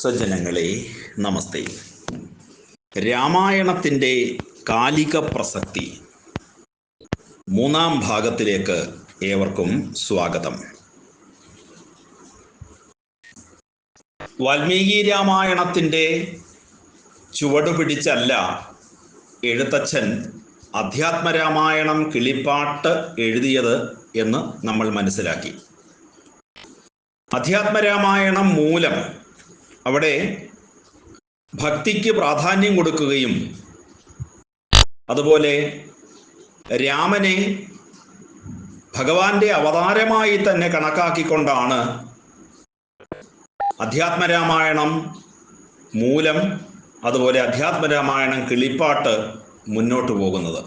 സജ്ജനങ്ങളെ നമസ്തേ. രാമായണത്തിന്റെ കാലിക പ്രസക്തി മൂന്നാം ഭാഗത്തിലേക്ക് ഏവർക്കും സ്വാഗതം. വാൽമീകി രാമായണത്തിന്റെ ചുവടുപിടിച്ചല്ല എഴുത്തച്ഛൻ അധ്യാത്മരാമായണം കിളിപ്പാട്ട് എഴുതിയത് എന്ന് നമ്മൾ മനസ്സിലാക്കി. അധ്യാത്മരാമായണം മൂലം അവിടെ ഭക്തിക്ക് പ്രാധാന്യം കൊടുക്കുകയും അതുപോലെ രാമനെ ഭഗവാന്റെ അവതാരമായി തന്നെ കണക്കാക്കിക്കൊണ്ടാണ് അധ്യാത്മരാമായണം മൂലം അതുപോലെ അധ്യാത്മരാമായണം കിളിപ്പാട്ട് മുന്നോട്ട് പോകുന്നത്.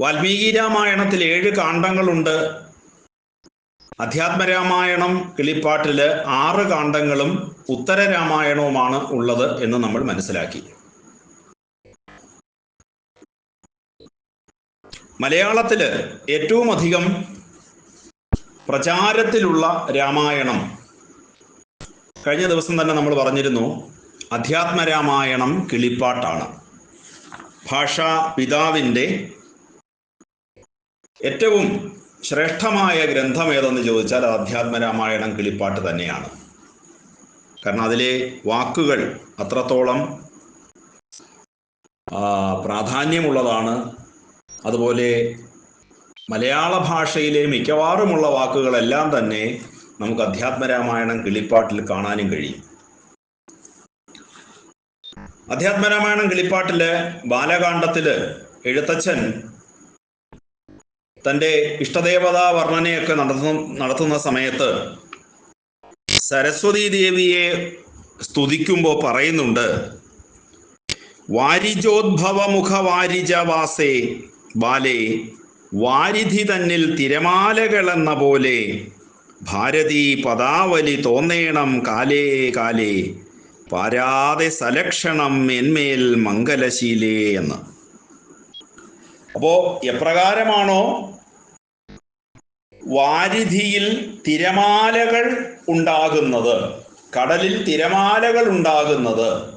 വാൽമീകി രാമായണത്തിൽ ഏഴ് കാണ്ഡങ്ങളുണ്ട്. അധ്യാത്മരാമായണം കിളിപ്പാട്ടിൽ ആറ് കാണ്ഡങ്ങളും ഉത്തര രാമായണവുമാണ് ഉള്ളത് എന്ന് നമ്മൾ മനസ്സിലാക്കി. മലയാളത്തിൽ ഏറ്റവും അധികം പ്രചാരത്തിലുള്ള രാമായണം കഴിഞ്ഞ ദിവസം തന്നെ നമ്മൾ പറഞ്ഞിരുന്നു അധ്യാത്മരാമായണം കിളിപ്പാട്ടാണ്. ഭാഷാ പിതാവിന്റെ ഏറ്റവും ശ്രേഷ്ഠമായ ഗ്രന്ഥം ഏതെന്ന് ചോദിച്ചാൽ ആധ്യാത്മ രാമായണം കിളിപ്പാട്ട് തന്നെയാണ്. കാരണം അതിലെ വാക്കുകൾ അത്രത്തോളം പ്രാധാന്യമുള്ളതാണ്. അതുപോലെ മലയാള ഭാഷയിലെ മിക്കവാറുമുള്ള വാക്കുകളെല്ലാം തന്നെ നമുക്ക് അധ്യാത്മരാമായണം കിളിപ്പാട്ടിൽ കാണാനും കഴിയും. അധ്യാത്മരാമായണം കിളിപ്പാട്ടിൽ ബാലകാണ്ഡത്തിൽ എഴുത്തച്ഛൻ തന്റെ ഇഷ്ടദേവതാ വർണനയൊക്കെ നടത്തുന്ന നടത്തുന്ന സമയത്ത് സരസ്വതി ദേവിയെ സ്തുതിക്കുമ്പോൾ പറയുന്നുണ്ട് വാരിജോദ്ഭവ മുഖവാരിജവാസേ ബാലേ വാരിധി തന്നിൽ തിരമാലകളെന്ന പോലെ ഭാരതി പദാവലി തോന്നേണം കാലേ കാലേ പാരാതെ സലക്ഷണം എന്മേൽ മംഗലശീലേ എന്ന്. അപ്പോ എപ്രകാരമാണോ വാരിധിയിൽ തിരമാലകൾ ഉണ്ടാകുന്നത്. കടലിൽ തിരമാലകൾ ഉണ്ടാകുന്നത്.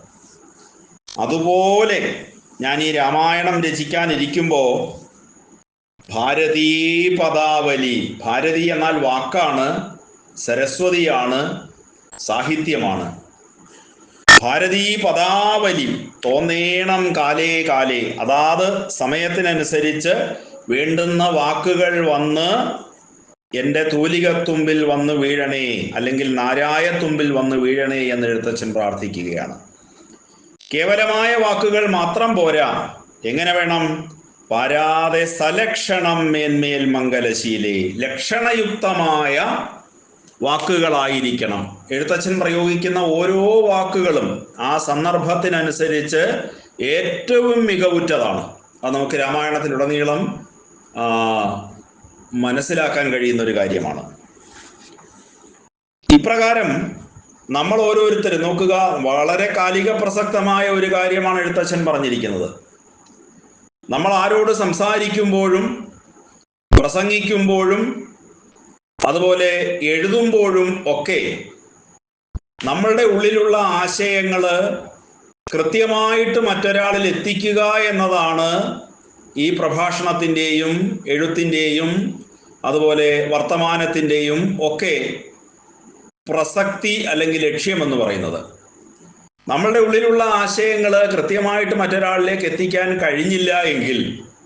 അതുപോലെ ഞാൻ ഈ രാമായണം രചിക്കാനിരിക്കുമ്പോൾ ഭാരതീ പദാവലി ഭാരതി എന്നാൽ വാക്കാണ് സരസ്വതിയാണ് സാഹിത്യമാണ്. ഭാരതീ പദാവലി തോന്നേണം കാലേ കാലേ അതാത് സമയത്തിനനുസരിച്ച് വേണ്ടുന്ന വാക്കുകൾ വന്ന് എന്റെ തൂലികത്തുമ്പിൽ വന്ന് വീഴണേ അല്ലെങ്കിൽ നാരായത്തുമ്പിൽ വന്ന് വീഴണേ എന്ന് എഴുത്തച്ഛൻ പ്രാർത്ഥിക്കുകയാണ്. കേവലമായ വാക്കുകൾ മാത്രം പോരാ. എങ്ങനെ വേണം? പാരാതെ സലക്ഷണം മേന്മേൽ മംഗലശീലേ. ലക്ഷണയുക്തമായ വാക്കുകളായിരിക്കണം. എഴുത്തച്ഛൻ പ്രയോഗിക്കുന്ന ഓരോ വാക്കുകളും ആ സന്ദർഭത്തിനനുസരിച്ച് ഏറ്റവും മികവുറ്റതാണ്. അത് നമുക്ക് രാമായണത്തിലുടനീളം മനസ്സിലാക്കാൻ കഴിയുന്ന ഒരു കാര്യമാണ്. ഇപ്രകാരം നമ്മൾ ഓരോരുത്തരും നോക്കുക വളരെ കാലിക പ്രസക്തമായ ഒരു കാര്യമാണ് എഴുത്തച്ഛൻ പറഞ്ഞിരിക്കുന്നത്. നമ്മൾ ആരോട് സംസാരിക്കുമ്പോഴും പ്രസംഗിക്കുമ്പോഴും അതുപോലെ എഴുതുമ്പോഴും ഒക്കെ നമ്മളുടെ ഉള്ളിലുള്ള ആശയങ്ങൾ കൃത്യമായിട്ട് മറ്റൊരാളിൽ എത്തിക്കുക എന്നതാണ് ഈ പ്രഭാഷണത്തിന്റെയും എഴുത്തിന്റെയും അതുപോലെ വർത്തമാനത്തിന്റെയും ഒക്കെ പ്രസക്തി അല്ലെങ്കിൽ ലക്ഷ്യമെന്ന് പറയുന്നത്. നമ്മളുടെ ഉള്ളിലുള്ള ആശയങ്ങൾ കൃത്യമായിട്ട് മറ്റൊരാളിലേക്ക് എത്തിക്കാൻ കഴിഞ്ഞില്ല എങ്കിൽ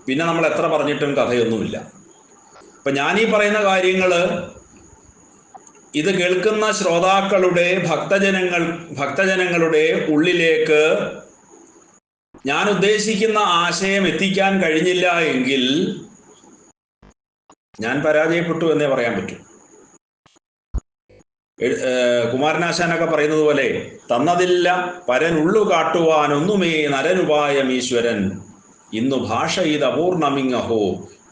പിന്നെ നമ്മൾ എത്ര പറഞ്ഞിട്ടും കഥയൊന്നുമില്ല. അപ്പൊ ഈ പറയുന്ന കാര്യങ്ങൾ ഇത് കേൾക്കുന്ന ശ്രോതാക്കളുടെ ഭക്തജനങ്ങൾ ഭക്തജനങ്ങളുടെ ഉള്ളിലേക്ക് ഞാൻ ഉദ്ദേശിക്കുന്ന ആശയം എത്തിക്കാൻ കഴിഞ്ഞില്ല എങ്കിൽ ഞാൻ പരാജയപ്പെട്ടു എന്നേ പറയാൻ പറ്റൂ. കുമാരനാശാനൊക്കെ പറയുന്നത് പോലെ തന്നതില്ല പരൻ ഉള്ളു കാട്ടുവാനൊന്നുമേ നരനുപായം ഈശ്വരൻ. ഇന്നു ഭാഷ ഇത് അപൂർണമിങ്ങഹോ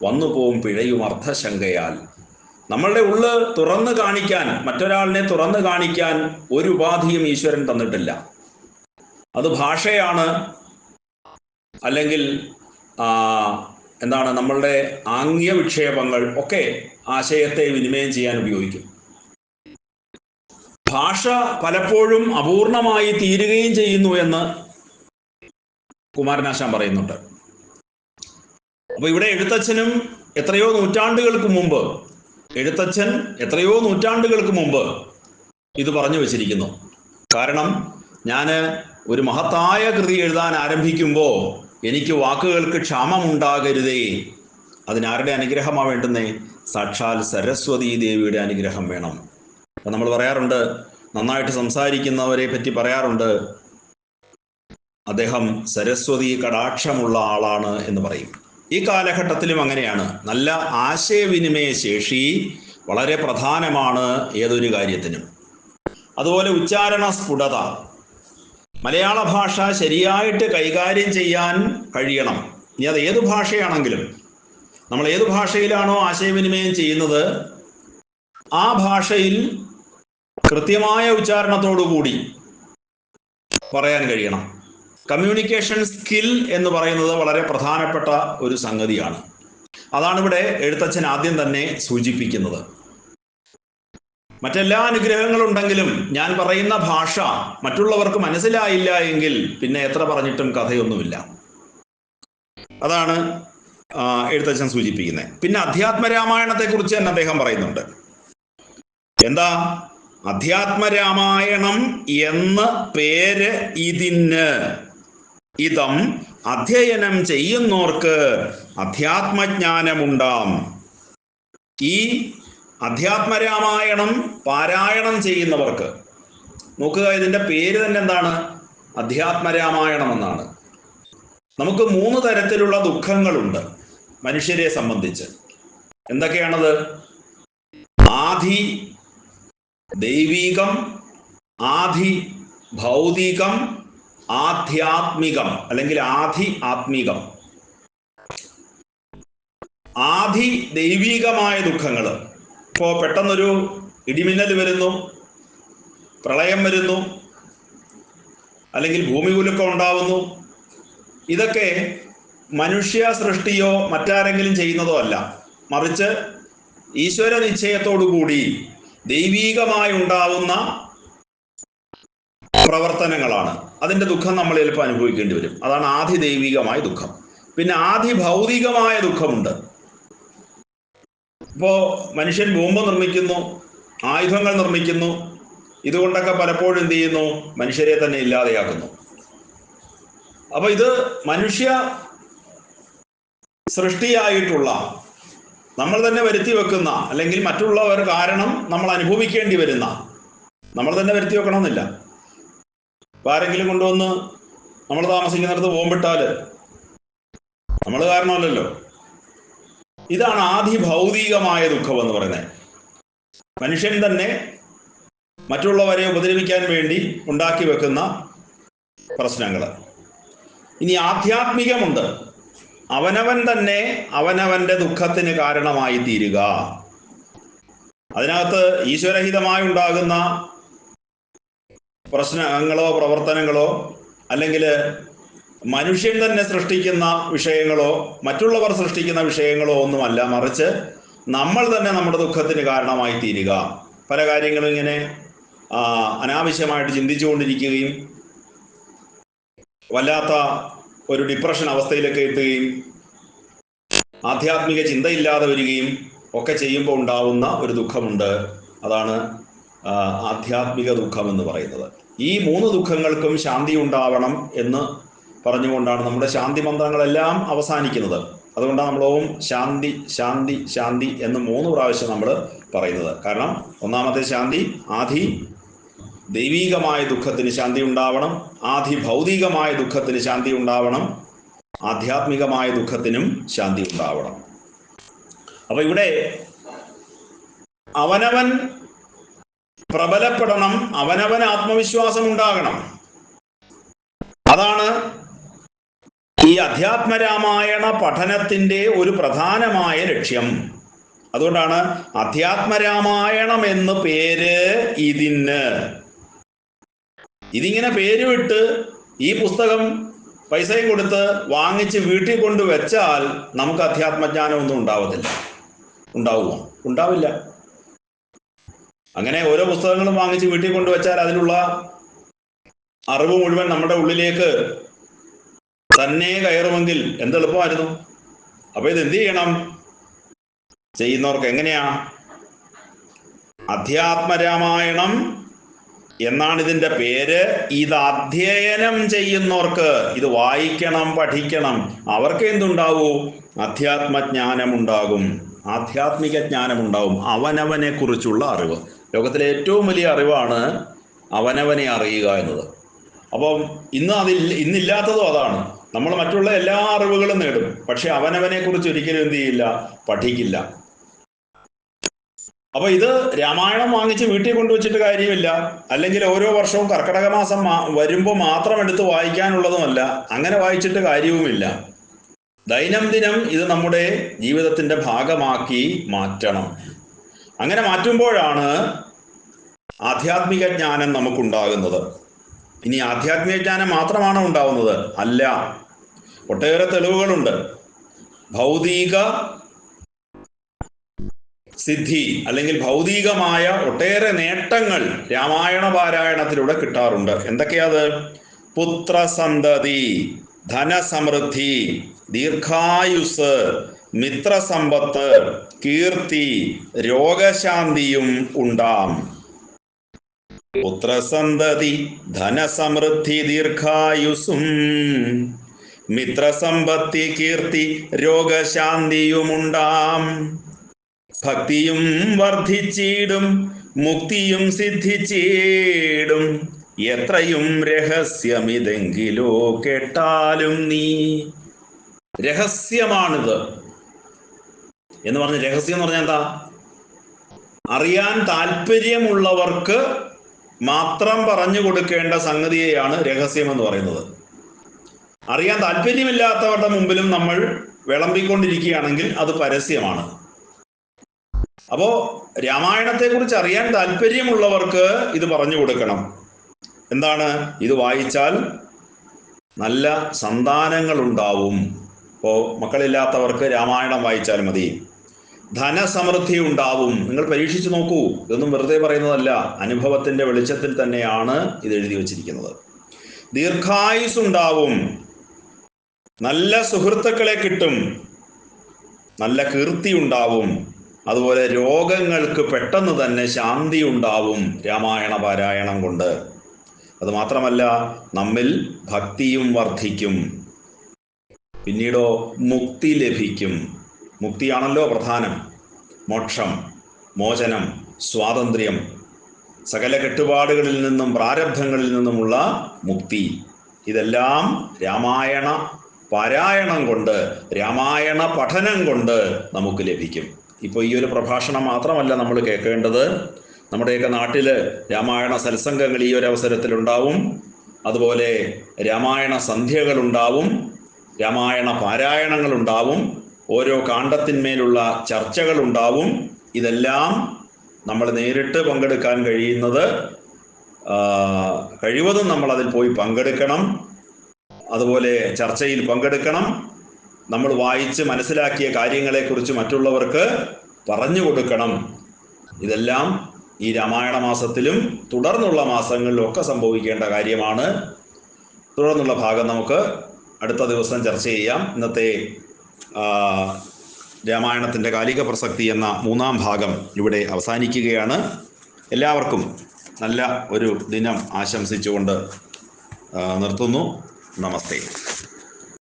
വന്നു പോവും പിഴയും അർത്ഥശങ്കയാൽ നമ്മളുടെ ഉള്ള് തുറന്നു കാണിക്കാൻ മറ്റൊരാളിനെ തുറന്നു കാണിക്കാൻ ഒരു ഉപാധിയും ഈശ്വരൻ തന്നിട്ടില്ല. അത് ഭാഷയാണ് അല്ലെങ്കിൽ എന്താണ് നമ്മളുടെ ആംഗ്യ വിക്ഷേപങ്ങൾ ഒക്കെ ആശയത്തെ വിനിമയം ചെയ്യാൻ ഉപയോഗിക്കും. ഭാഷ പലപ്പോഴും അപൂർണമായി തീരുകയും ചെയ്യുന്നു എന്ന് കുമാരനാശാൻ പറയുന്നുണ്ട്. അപ്പൊ ഇവിടെ എഴുത്തച്ഛനും എത്രയോ നൂറ്റാണ്ടുകൾക്ക് മുമ്പ് എഴുത്തച്ഛൻ എത്രയോ നൂറ്റാണ്ടുകൾക്ക് മുമ്പ് ഇത് പറഞ്ഞു വെച്ചിരിക്കുന്നു. കാരണം ഞാൻ ഒരു മഹത്തായ കൃതി എഴുതാൻ ആരംഭിക്കുമ്പോൾ എനിക്ക് വാക്കുകൾക്ക് ക്ഷാമമുണ്ടാകരുതേ. അതിനാരുടെ അനുഗ്രഹമാണ് വേണ്ടുന്നേ? സാക്ഷാൽ സരസ്വതി ദേവിയുടെ അനുഗ്രഹം വേണം. അപ്പം നമ്മൾ പറയാറുണ്ട് നന്നായിട്ട് സംസാരിക്കുന്നവരെ പറ്റി പറയാറുണ്ട് അദ്ദേഹം സരസ്വതി കടാക്ഷമുള്ള ആളാണ് എന്ന് പറയും. ഈ കാലഘട്ടത്തിലും അങ്ങനെയാണ്. നല്ല ആശയവിനിമയ ശേഷി വളരെ പ്രധാനമാണ് ഏതൊരു കാര്യത്തിനും. അതുപോലെ ഉച്ചാരണ സ്ഫുടത. മലയാള ഭാഷ ശരിയായിട്ട് കൈകാര്യം ചെയ്യാൻ കഴിയണം. ഇനി അത് ഏത് ഭാഷയാണെങ്കിലും. നമ്മൾ ഏത് ഭാഷയിലാണോ ആശയവിനിമയം ചെയ്യുന്നത് ആ ഭാഷയിൽ കൃത്യമായ ഉച്ചാരണത്തോടുകൂടി പറയാൻ കഴിയണം. കമ്മ്യൂണിക്കേഷൻ സ്കിൽ എന്ന് പറയുന്നത് വളരെ പ്രധാനപ്പെട്ട ഒരു സംഗതിയാണ്. അതാണ് ഇവിടെ എഴുത്തച്ഛൻ ആദ്യം തന്നെ സൂചിപ്പിക്കുന്നത്. മറ്റെല്ലാ അനുഗ്രഹങ്ങളുണ്ടെങ്കിലും ഞാൻ പറയുന്ന ഭാഷ മറ്റുള്ളവർക്ക് മനസ്സിലായില്ല എങ്കിൽ പിന്നെ എത്ര പറഞ്ഞിട്ടും കഥയൊന്നുമില്ല. അതാണ് എഴുത്തച്ഛൻ സൂചിപ്പിക്കുന്നത് പിന്നെ അധ്യാത്മരാമായണത്തെ കുറിച്ച് തന്നെ അദ്ദേഹം പറയുന്നുണ്ട്. എന്താ? അധ്യാത്മരാമായണം എന്ന പേര് ഇതിന്. ഇതം അധ്യയനം ചെയ്യുന്നോർക്ക് അധ്യാത്മജ്ഞാനമുണ്ടാം. ഈ അധ്യാത്മരാമായണം പാരായണം ചെയ്യുന്നവർക്ക്. നോക്കുക ഇതിന്റെ പേര് തന്നെ എന്താണ്? അധ്യാത്മരാമായണം എന്നാണ് നമുക്ക് മൂന്ന് തരത്തിലുള്ള ദുഃഖങ്ങളുണ്ട് മനുഷ്യരെ സംബന്ധിച്ച്. എന്തൊക്കെയാണത്? ആധി ദൈവീകം ആധി ഭൗതികം ആധ്യാത്മികം അല്ലെങ്കിൽ ആധി ആത്മികം. ആധി ദൈവീകമായ ദുഃഖങ്ങൾ ഇപ്പോൾ പെട്ടെന്നൊരു ഇടിമിന്നൽ വരുന്നു പ്രളയം വരുന്നു അല്ലെങ്കിൽ ഭൂമി കുലുക്കം ഉണ്ടാവുന്നു. ഇതൊക്കെ മനുഷ്യ സൃഷ്ടിയോ മറ്റാരെങ്കിലും ചെയ്യുന്നതോ അല്ല. മറിച്ച് ഈശ്വര നിശ്ചയത്തോടു കൂടി ദൈവീകമായി ഉണ്ടാവുന്ന പ്രവർത്തനങ്ങളാണ്. അതിന്റെ ദുഃഖം നമ്മൾ ചിലപ്പോൾ അനുഭവിക്കേണ്ടി വരും. അതാണ് ആധി ദൈവികമായ ദുഃഖം. പിന്നെ ആധി ഭൗതികമായ ദുഃഖമുണ്ട്. ഇപ്പോ മനുഷ്യൻ ബോംബ് നിർമ്മിക്കുന്നു ആയുധങ്ങൾ നിർമ്മിക്കുന്നു. ഇതുകൊണ്ടൊക്കെ പലപ്പോഴും എന്ത് ചെയ്യുന്നു? മനുഷ്യരെ തന്നെ ഇല്ലാതെയാക്കുന്നു. അപ്പൊ ഇത് മനുഷ്യ സൃഷ്ടിയായിട്ടുള്ള നമ്മൾ തന്നെ വരുത്തി വെക്കുന്ന അല്ലെങ്കിൽ മറ്റുള്ളവർ കാരണം നമ്മൾ അനുഭവിക്കേണ്ടി വരുന്ന നമ്മൾ തന്നെ വരുത്തി വെക്കണമെന്നില്ല. ഇപ്പൊ ആരെങ്കിലും കൊണ്ടുവന്ന് നമ്മൾ താമസിക്കുന്നിടത്ത് ബോംബിട്ടാൽ നമ്മൾ കാരണമല്ലല്ലോ. ഇതാണ് ആദി ഭൗതികമായ ദുഃഖം എന്ന് പറയുന്നത്. മനുഷ്യൻ തന്നെ മറ്റുള്ളവരെ ഉപദ്രവിക്കാൻ വേണ്ടി ഉണ്ടാക്കി വെക്കുന്ന പ്രശ്നങ്ങൾ ഇനി ആധ്യാത്മികമുണ്ട്. അവനവൻ തന്നെ അവനവന്റെ ദുഃഖത്തിന് കാരണമായി തീരുക. അതിനകത്ത് ഈശ്വരഹിതമായി ഉണ്ടാകുന്ന പ്രശ്നങ്ങളോ പ്രവർത്തനങ്ങളോ അല്ലെങ്കിൽ മനുഷ്യൻ തന്നെ സൃഷ്ടിക്കുന്ന വിഷയങ്ങളോ മറ്റുള്ളവർ സൃഷ്ടിക്കുന്ന വിഷയങ്ങളോ ഒന്നുമല്ല. മറിച്ച് നമ്മൾ തന്നെ നമ്മുടെ ദുഃഖത്തിന് കാരണമായി തീരുക. പല കാര്യങ്ങളും ഇങ്ങനെ അനാവശ്യമായിട്ട് ചിന്തിച്ചുകൊണ്ടിരിക്കുകയും വല്ലാത്ത ഒരു ഡിപ്രഷൻ അവസ്ഥയിലൊക്കെ എത്തുകയും ആധ്യാത്മിക ചിന്തയില്ലാതെ വരികയും ഒക്കെ ചെയ്യുമ്പോൾ ഉണ്ടാവുന്ന ഒരു ദുഃഖമുണ്ട്. അതാണ് ആധ്യാത്മിക ദുഃഖം എന്ന് പറയുന്നത്. ഈ മൂന്ന് ദുഃഖങ്ങൾക്കും ശാന്തി ഉണ്ടാവണം എന്ന് പറഞ്ഞുകൊണ്ടാണ് നമ്മുടെ ശാന്തി മന്ത്രങ്ങളെല്ലാം അവസാനിക്കുന്നത്. അതുകൊണ്ടാണ് നമ്മൾ ഓം ശാന്തി ശാന്തി ശാന്തി എന്ന് മൂന്ന് പ്രാവശ്യം നമ്മൾ പറയുന്നത്. കാരണം ഒന്നാമത്തെ ശാന്തി ആധി ദൈവീകമായ ദുഃഖത്തിന് ശാന്തി ഉണ്ടാവണം. ആധി ഭൗതികമായ ദുഃഖത്തിന് ശാന്തി ഉണ്ടാവണം. ആധ്യാത്മികമായ ദുഃഖത്തിനും ശാന്തി ഉണ്ടാവണം. അപ്പൊ ഇവിടെ അവനവൻ പ്രബലപ്പെടണം അവനവൻ ആത്മവിശ്വാസം ഉണ്ടാകണം. അതാണ് ഈ അധ്യാത്മരാമായണ പഠനത്തിന്റെ ഒരു പ്രധാനമായ ലക്ഷ്യം. അതുകൊണ്ടാണ് അധ്യാത്മരാമായണം എന്ന് പേര് ഇതിന്. ഇതിങ്ങനെ പേര് വിട്ട് ഈ പുസ്തകം പൈസയും കൊടുത്ത് വാങ്ങിച്ച് വീട്ടിൽ കൊണ്ട് വെച്ചാൽ നമുക്ക് അധ്യാത്മജ്ഞാനം ഒന്നും ഉണ്ടാവത്തില്ല. ഉണ്ടാവുമോ? ഉണ്ടാവില്ല. അങ്ങനെ ഓരോ പുസ്തകങ്ങളും വാങ്ങിച്ച് വീട്ടിൽ കൊണ്ടുവച്ചാൽ അതിനുള്ള അറിവ് മുഴുവൻ നമ്മുടെ ഉള്ളിലേക്ക് തന്നെ കയറുമെങ്കിൽ എന്ത് എളുപ്പമായിരുന്നു? അപ്പൊ ഇത് എന്ത് ചെയ്യണം? ചെയ്യുന്നവർക്ക് എങ്ങനെയാ? അധ്യാത്മരാമായണം എന്നാണ് ഇതിന്റെ പേര്. ഇത് അധ്യയനം ചെയ്യുന്നവർക്ക് ഇത് വായിക്കണം പഠിക്കണം. അവർക്ക് എന്തുണ്ടാവൂ? അധ്യാത്മജ്ഞാനം ഉണ്ടാകും ആധ്യാത്മിക ജ്ഞാനം ഉണ്ടാവും അവനവനെ കുറിച്ചുള്ള അറിവ്. ലോകത്തിലെ ഏറ്റവും വലിയ അറിവാണ് അവനവനെ അറിയുക എന്നത്. അപ്പം ഇന്ന് അതിൽ ഇന്നില്ലാത്തതും അതാണ്. നമ്മൾ മറ്റുള്ള എല്ലാ അറിവുകളും നേടും. പക്ഷെ അവനവനെ കുറിച്ച് ഒരിക്കലും എന്ത് ചെയ്യില്ല? പഠിക്കില്ല. അപ്പൊ ഇത് രാമായണം വാങ്ങിച്ച് വീട്ടിൽ കൊണ്ടുവച്ചിട്ട് കാര്യമില്ല. അല്ലെങ്കിൽ ഓരോ വർഷവും കർക്കടക മാസം വരുമ്പോൾ മാത്രം എടുത്ത് വായിക്കാനുള്ളതുമല്ല. അങ്ങനെ വായിച്ചിട്ട് കാര്യവുമില്ല. ദൈനംദിനം ഇത് നമ്മുടെ ജീവിതത്തിന്റെ ഭാഗമാക്കി മാറ്റണം. അങ്ങനെ മാറ്റുമ്പോഴാണ് ആധ്യാത്മിക ജ്ഞാനം നമുക്കുണ്ടാകുന്നത്. ഇനി ആധ്യാത്മിക ജ്ഞാനം മാത്രമാണോ ഉണ്ടാവുന്നത്. അല്ല. ഒട്ടേറെ തെളിവുകളുണ്ട്. ഭൗതിക സിദ്ധി അല്ലെങ്കിൽ ഭൗതികമായ ഒട്ടേറെ നേട്ടങ്ങൾ രാമായണ പാരായണത്തിലൂടെ കിട്ടാറുണ്ട്. എന്തൊക്കെയാത്? പുത്രസന്തതി ധനസമൃദ്ധി ദീർഘായുസ് മിത്രസമ്പത്ത് കീർത്തി രോഗശാന്തിയും ഉണ്ടാം. പുത്രസന്തതി ധനസമൃദ്ധി ദീർഘായുസും മിത്രസമ്പത്തി കീർത്തി രോഗശാന്തിയുമുണ്ടാം. ഭക്തിയും വർദ്ധിച്ചിടും മുക്തിയും സിദ്ധിച്ചിടും എത്രയും രഹസ്യമിതെങ്കിലോ കേട്ടാലും നീ. രഹസ്യമാണിത്. എന്ന് പറഞ്ഞ രഹസ്യം എന്ന് പറഞ്ഞാൽ എന്താ? അറിയാൻ താല്പര്യമുള്ളവർക്ക് മാത്രം പറഞ്ഞു കൊടുക്കേണ്ട സംഗതിയെയാണ് രഹസ്യം എന്ന് പറയുന്നത്. അറിയാൻ താല്പര്യമില്ലാത്തവരുടെ മുമ്പിലും നമ്മൾ വിളമ്പിക്കൊണ്ടിരിക്കുകയാണെങ്കിൽ അത് പരസ്യമാണ്. അപ്പോ രാമായണത്തെ കുറിച്ച് അറിയാൻ താല്പര്യമുള്ളവർക്ക് ഇത് പറഞ്ഞു കൊടുക്കണം. എന്താണ്? ഇത് വായിച്ചാൽ നല്ല സന്താനങ്ങൾ ഉണ്ടാവും ഇപ്പോ മക്കളില്ലാത്തവർക്ക് രാമായണം വായിച്ചാൽ മതി. ധനസമൃദ്ധി ഉണ്ടാവും നിങ്ങൾ പരീക്ഷിച്ചു നോക്കൂ. ഇതൊന്നും വെറുതെ പറയുന്നതല്ല. അനുഭവത്തിന്റെ വെളിച്ചത്തിൽ തന്നെയാണ് ഇത് എഴുതി വച്ചിരിക്കുന്നത്. ദീർഘായുസ് ഉണ്ടാവും നല്ല സുഹൃത്തുക്കളെ കിട്ടും. നല്ല കീർത്തി ഉണ്ടാവും അതുപോലെ രോഗങ്ങൾക്ക് പെട്ടെന്ന് തന്നെ ശാന്തി ഉണ്ടാവും രാമായണ പാരായണം കൊണ്ട്. അത് മാത്രമല്ല നമ്മിൽ ഭക്തിയും വർദ്ധിക്കും. പിന്നീടോ മുക്തി ലഭിക്കും. മുക്തിയാണല്ലോ പ്രധാനം. മോക്ഷം മോചനം സ്വാതന്ത്ര്യം. സകല കെട്ടുപാടുകളിൽ നിന്നും പ്രാരബ്ധങ്ങളിൽ നിന്നുമുള്ള മുക്തി. ഇതെല്ലാം രാമായണ പാരായണം കൊണ്ട് രാമായണ പഠനം കൊണ്ട് നമുക്ക് ലഭിക്കും. ഇപ്പോൾ ഈ ഒരു പ്രഭാഷണം മാത്രമല്ല നമ്മൾ കേൾക്കേണ്ടത്. നമ്മുടെയൊക്കെ നാട്ടിൽ രാമായണ സത്സംഗങ്ങൾ ഈ ഒരു അവസരത്തിലുണ്ടാവും. അതുപോലെ രാമായണ സന്ധ്യകളുണ്ടാവും. രാമായണ പാരായണങ്ങളുണ്ടാവും. ഓരോ കാണ്ഡത്തിന്മേലുള്ള ചർച്ചകളുണ്ടാവും. ഇതെല്ലാം നമ്മൾ നേരിട്ട് പങ്കെടുക്കാൻ കഴിയുന്നത് കഴിവതും നമ്മൾ അതിൽ പോയി പങ്കെടുക്കണം. അതുപോലെ ചർച്ചയിൽ പങ്കെടുക്കണം. നമ്മൾ വായിച്ച് മനസ്സിലാക്കിയ കാര്യങ്ങളെക്കുറിച്ച് മറ്റുള്ളവർക്ക് പറഞ്ഞു കൊടുക്കണം. ഇതെല്ലാം ഈ രാമായണ മാസത്തിലും തുടർന്നുള്ള മാസങ്ങളിലും ഒക്കെ സംഭവിക്കേണ്ട കാര്യമാണ്. തുടർന്നുള്ള ഭാഗം നമുക്ക് അടുത്ത ദിവസം ചർച്ച ചെയ്യാം. ഇന്നത്തെ രാമായണത്തിന്റെ കാലിക പ്രസക്തി എന്ന മൂന്നാം ഭാഗം ഇവിടെ അവസാനിക്കുകയാണ്. എല്ലാവർക്കും നല്ല ഒരു ദിനം ആശംസിച്ചുകൊണ്ട് നിർത്തുന്നു. നമസ്തേ.